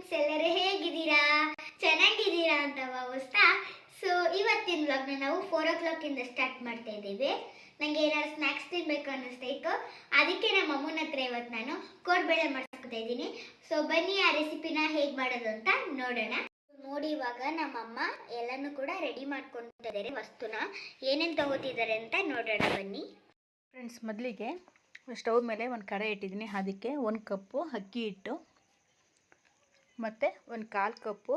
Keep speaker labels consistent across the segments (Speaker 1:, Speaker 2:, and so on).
Speaker 1: Friends ಎಲ್ಲರೂ ಹೇಗಿದ್ದೀರಾ? ಚೆನ್ನಾಗಿದ್ದೀರಾ ಅಂತ ಭಾವಿಸ್ತಾ ಸೊ ಇವತ್ತಿನ ವ್ಲಾಗ್ನ ನಾವು ಫೋರ್ ಓ ಕ್ಲಾಕಿಂದ ಸ್ಟಾರ್ಟ್ ಮಾಡ್ತಾ ಇದ್ದೀವಿ. ನನಗೆ ಏನಾದ್ರು ಸ್ನ್ಯಾಕ್ಸ್ ತಿನ್ಬೇಕು ಅನ್ನಿಸ್ತಾ ಇತ್ತು. ಅದಕ್ಕೆ ನಮ್ಮ ಅಮ್ಮನ ಹತ್ರ ಇವತ್ತು ನಾನು ಕೋಡ್ಬೇಳೆ ಮಾಡ್ಸ್ಕೊತಾ ಇದ್ದೀನಿ. ಸೊ ಬನ್ನಿ, ಆ ರೆಸಿಪಿನ ಹೇಗೆ ಮಾಡೋದು ಅಂತ ನೋಡೋಣ. ನೋಡಿ, ಇವಾಗ ನಮ್ಮಮ್ಮ ಎಲ್ಲನೂ ಕೂಡ ರೆಡಿ ಮಾಡ್ಕೊಂಡಿದ್ದಾರೆ ವಸ್ತುನ. ಏನೇನು ತಗೋತಿದ್ದಾರೆ ಅಂತ ನೋಡೋಣ, ಬನ್ನಿ.
Speaker 2: ಫ್ರೆಂಡ್ಸ್ ಮೊದಲಿಗೆ ಸ್ಟವ್ ಮೇಲೆ ಒಂದು ಕಡೆ ಇಟ್ಟಿದ್ದೀನಿ. ಅದಕ್ಕೆ ಒಂದು ಕಪ್ಪು ಅಕ್ಕಿ ಹಿಟ್ಟು ಮತ್ತು ಒಂದು ಕಾಲು ಕಪ್ಪು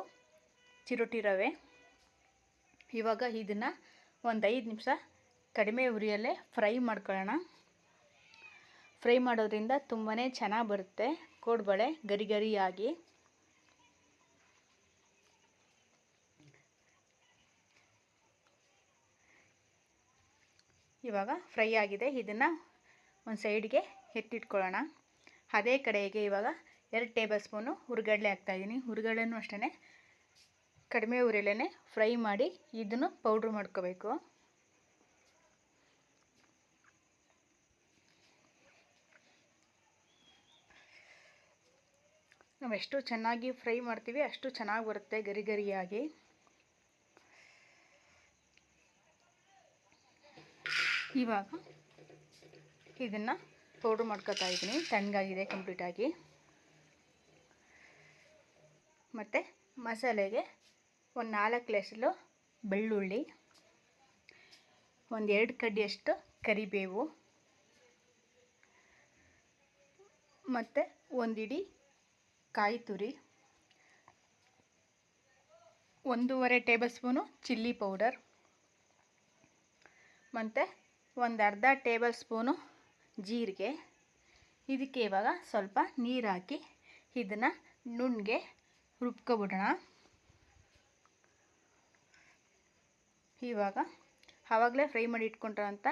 Speaker 2: ಚಿರೋಟಿ ರವೆ. ಇವಾಗ ಇದನ್ನು ಒಂದು ಐದು ನಿಮಿಷ ಕಡಿಮೆ ಉರಿಯಲ್ಲೇ ಫ್ರೈ ಮಾಡ್ಕೊಳ್ಳೋಣ. ಫ್ರೈ ಮಾಡೋದ್ರಿಂದ ತುಂಬಾ ಚೆನ್ನಾಗಿ ಬರುತ್ತೆ ಕೋಡ್ಬಳೆ ಗರಿ ಗರಿಯಾಗಿ ಇವಾಗ ಫ್ರೈ ಆಗಿದೆ. ಇದನ್ನು ಒಂದು ಸೈಡ್ಗೆ ಎತ್ತಿಟ್ಕೊಳ್ಳೋಣ. ಅದೇ ಕಡೆಗೆ ಇವಾಗ ಎರಡು ಟೇಬಲ್ ಸ್ಪೂನು ಹುರುಗಡಲೆ ಹಾಕ್ತಾಯಿದ್ದೀನಿ. ಹುರುಗಡಲೆನೂ ಅಷ್ಟೇ ಕಡಿಮೆ ಉರಿಲೇ ಫ್ರೈ ಮಾಡಿ ಇದನ್ನು ಪೌಡ್ರ್ ಮಾಡ್ಕೋಬೇಕು. ನಾವು ಎಷ್ಟು ಚೆನ್ನಾಗಿ ಫ್ರೈ ಮಾಡ್ತೀವಿ ಅಷ್ಟು ಚೆನ್ನಾಗಿ ಬರುತ್ತೆ ಗರಿ ಗರಿಯಾಗಿ. ಇವಾಗ ಇದನ್ನು ಪೌಡ್ರ್ ಮಾಡ್ಕೋತಾ ಇದ್ದೀನಿ. ತಣ್ಣಗಾಗಿದೆ ಕಂಪ್ಲೀಟಾಗಿ. ಮತ್ತು ಮಸಾಲೆಗೆ ಒಂದು ನಾಲ್ಕು ಲೆಸಲು ಬೆಳ್ಳುಳ್ಳಿ, ಒಂದು ಎರಡು ಕಡ್ಡಿಯಷ್ಟು ಕರಿಬೇವು, ಮತ್ತು ಒಂದಿಡಿ ಕಾಯಿ ತುರಿ, ಒಂದೂವರೆ ಟೇಬಲ್ ಸ್ಪೂನು ಚಿಲ್ಲಿ ಪೌಡರ್, ಮತ್ತು ಒಂದು ಅರ್ಧ ಟೇಬಲ್ ಸ್ಪೂನು ಜೀರಿಗೆ. ಇದಕ್ಕೆ ಇವಾಗ ಸ್ವಲ್ಪ ನೀರು ಹಾಕಿ ಇದನ್ನು ನುಣ್ಣಗೆ ರುಬ್ಕೊಬಿಡೋಣ. ಇವಾಗ ಆವಾಗಲೇ ಫ್ರೈ ಮಾಡಿ ಇಟ್ಕೊಂಡಿರೋಂಥ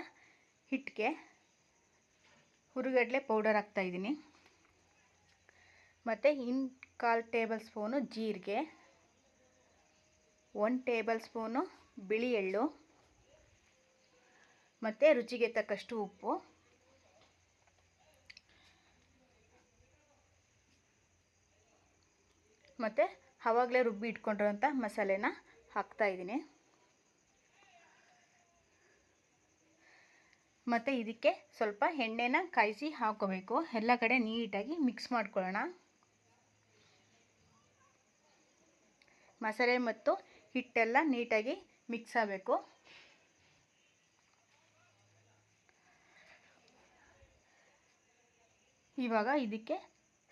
Speaker 2: ಹಿಟ್ಟಿಗೆ ಹುರುಗಡ್ಲೆ ಪೌಡರ್ ಹಾಕ್ತಾಯಿದ್ದೀನಿ ಮತ್ತು ಇನ್ನು ಕಾಲು ಟೇಬಲ್ ಸ್ಪೂನು ಜೀರಿಗೆ, ಒನ್ ಟೇಬಲ್ ಸ್ಪೂನು ಬಿಳಿ ಎಳ್ಳು, ಮತ್ತು ರುಚಿಗೆ ತಕ್ಕಷ್ಟು ಉಪ್ಪು. ಮತ್ತು ಆವಾಗಲೇ ರುಬ್ಬಿ ಇಟ್ಕೊಂಡಿರೋಂಥ ಮಸಾಲೆನ ಹಾಕ್ತಾಯಿದ್ದೀನಿ ಮತ್ತು ಇದಕ್ಕೆ ಸ್ವಲ್ಪ ಎಣ್ಣೆನ ಕಾಯಿಸಿ ಹಾಕೋಬೇಕು. ಎಲ್ಲ ಕಡೆ ನೀಟಾಗಿ ಮಿಕ್ಸ್ ಮಾಡ್ಕೊಳ್ಳೋಣ. ಮಸಾಲೆ ಮತ್ತು ಹಿಟ್ಟೆಲ್ಲ ನೀಟಾಗಿ ಮಿಕ್ಸ್ ಆಗಬೇಕು. ಇವಾಗ ಇದಕ್ಕೆ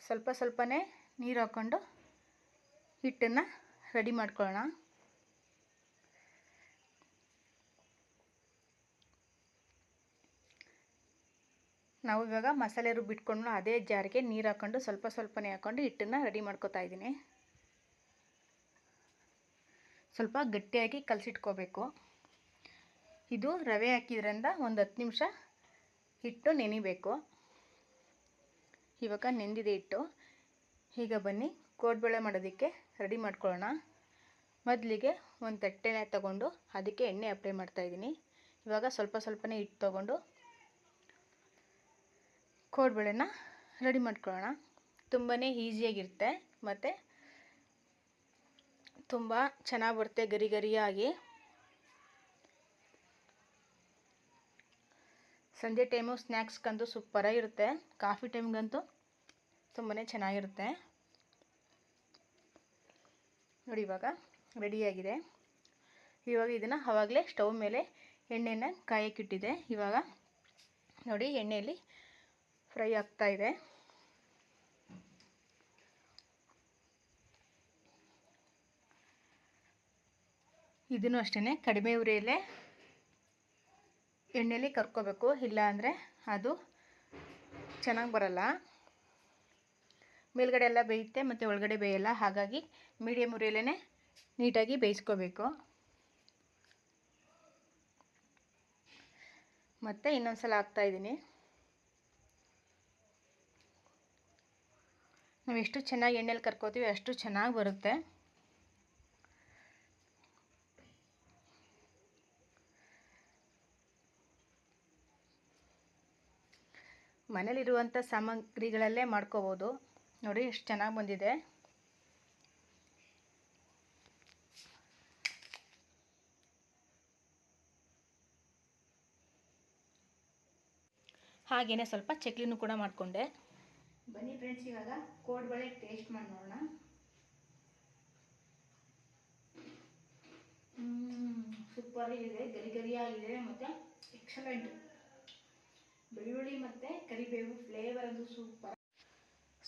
Speaker 2: ಸ್ವಲ್ಪ ಸ್ವಲ್ಪನೇ ನೀರು ಹಾಕ್ಕೊಂಡು ಹಿಟ್ಟನ್ನು ರೆಡಿ ಮಾಡ್ಕೊಳ್ಳೋಣ. ನಾವು ಇವಾಗ ಮಸಾಲೆ ರುಬ್ಬಿಟ್ಕೊಂಡು ಅದೇ ಜಾರಿಗೆ ನೀರು ಹಾಕ್ಕೊಂಡು ಸ್ವಲ್ಪ ಸ್ವಲ್ಪನೇ ಹಾಕ್ಕೊಂಡು ಹಿಟ್ಟನ್ನು ರೆಡಿ ಮಾಡ್ಕೋತಾ ಇದ್ದೀನಿ. ಸ್ವಲ್ಪ ಗಟ್ಟಿಯಾಗಿ ಕಲಸಿಟ್ಕೋಬೇಕು. ಇದು ರವೆ ಹಾಕಿದ್ರಿಂದ ಒಂದು ಹತ್ತು ನಿಮಿಷ ಹಿಟ್ಟು ನೆನಿಬೇಕು. ಇವಾಗ ನೆಂದಿದೆ ಹಿಟ್ಟು. ಈಗ ಬನ್ನಿ, ಕೋಡ್ಬಳೆ ಮಾಡೋದಕ್ಕೆ ರೆಡಿ ಮಾಡ್ಕೊಳ್ಳೋಣ. ಮೊದಲಿಗೆ ಒಂದು ತಟ್ಟೆನೇ ತಗೊಂಡು ಅದಕ್ಕೆ ಎಣ್ಣೆ ಅಪ್ಲೈ ಮಾಡ್ತಾಯಿದ್ದೀನಿ ಇವಾಗ ಸ್ವಲ್ಪ ಸ್ವಲ್ಪನೇ ಹಿಟ್ಟು ತೊಗೊಂಡು ಕೋಡ್ಬೇಳೆನ ರೆಡಿ ಮಾಡ್ಕೊಳ್ಳೋಣ. ತುಂಬಾ ಈಸಿಯಾಗಿರುತ್ತೆ ಮತ್ತು ತುಂಬ ಚೆನ್ನಾಗಿ ಬರುತ್ತೆ ಗರಿ ಗರಿಯಾಗಿ. ಸಂಜೆ ಟೈಮು ಸ್ನ್ಯಾಕ್ಸ್ಗಂತೂ ಸೂಪರಾಗಿರುತ್ತೆ. ಕಾಫಿ ಟೈಮ್ಗಂತೂ ತುಂಬಾ ಚೆನ್ನಾಗಿರುತ್ತೆ. ನೋಡಿ ಇವಾಗ ರೆಡಿಯಾಗಿದೆ ಇವಾಗ ಇದನ್ನು ಆವಾಗಲೇ ಸ್ಟವ್ ಮೇಲೆ ಎಣ್ಣೆನ ಕಾಯಕ್ಕಿಟ್ಟಿದೆ ಇವಾಗ ನೋಡಿ ಎಣ್ಣೆಯಲ್ಲಿ ಫ್ರೈ ಆಗ್ತಾ ಇದೆ. ಇದನ್ನು ಅಷ್ಟೇ ಕಡಿಮೆ ಉರಿಯಲ್ಲೇ ಎಣ್ಣೆಯಲ್ಲಿ ಕರ್ಕೋಬೇಕು. ಇಲ್ಲ ಅಂದರೆ ಅದು ಚೆನ್ನಾಗಿ ಬರಲ್ಲ. ಮೇಲ್ಗಡೆ ಎಲ್ಲ ಬೇಯುತ್ತೆ, ಮತ್ತು ಒಳಗಡೆ ಬೇಯಲ್ಲ. ಹಾಗಾಗಿ ಮೀಡಿಯಮ್ ಉರಿಯಲ್ಲೇ ನೀಟಾಗಿ ಬೇಯಿಸ್ಕೋಬೇಕು. ಮತ್ತು ಇನ್ನೊಂದು ಸಲ ಹಾಕ್ತಾಯಿದ್ದೀನಿ ನಾವು ಎಷ್ಟು ಚೆನ್ನಾಗಿ ಎಣ್ಣೆಲಿ ಕರ್ಕೋತೀವಿ ಅಷ್ಟು ಚೆನ್ನಾಗಿ ಬರುತ್ತೆ. ಮನೇಲಿರುವಂಥ ಸಾಮಗ್ರಿಗಳಲ್ಲೇ ಮಾಡ್ಕೋಬೋದು. ನೋಡಿ ಎಷ್ಟು ಚೆನ್ನಾಗಿ ಬಂದಿದೆ. ಹಾಗೇನೆ ಸ್ವಲ್ಪ ಚಕ್ಲಿನೂ ಕೂಡ ಮಾಡಿಕೊಂಡೆ. ಬನ್ನಿ ಫ್ರೆಂಡ್ಸ್ ಇವಾಗ ಕೋಡ್ ಬಳೆ ಟೇಸ್ಟ್ ಮಾಡಿ ನೋಡೋಣ. ಸೂಪರ್ ಇದೆ ಗರಿ ಗರಿಯಾಗಿದೆ ಮತ್ತು ಎಕ್ಸಲೆಂಟ್ ಬೆಳ್ಳುಳ್ಳಿ ಮತ್ತೆ ಕರಿಬೇವು ಫ್ಲೇವರ್ ಅದು ಸೂಪರ್